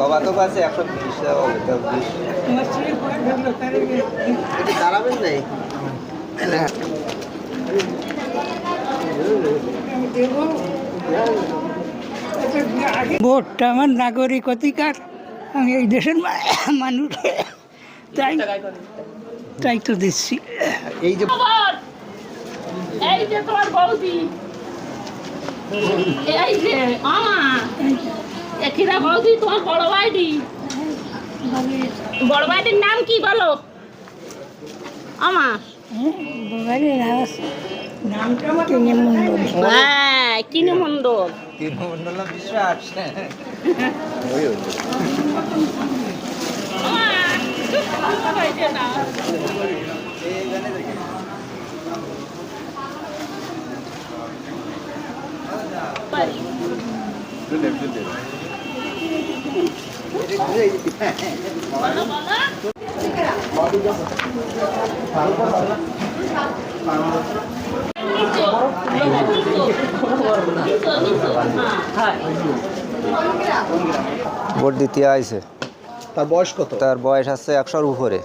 বাবা তো আছে একশো বিশ। দাঁড়াবেন ভোটটা আমার নাগরিক অধিকার। আমি এই দেশের মানুষ। তাই তাই তো দিচ্ছি। এই যে এই যে তোমার বৌদি। এই যে আমা এখিরা বৌদি তোমার বড় ভাইটি? বড় ভাইটির নাম কি বলো? আমা হ্যাঁ বিশ্বাস। ভোট দিতে আইছে। তার বয়স কত? তার বয়স আছে একশোর উপরে।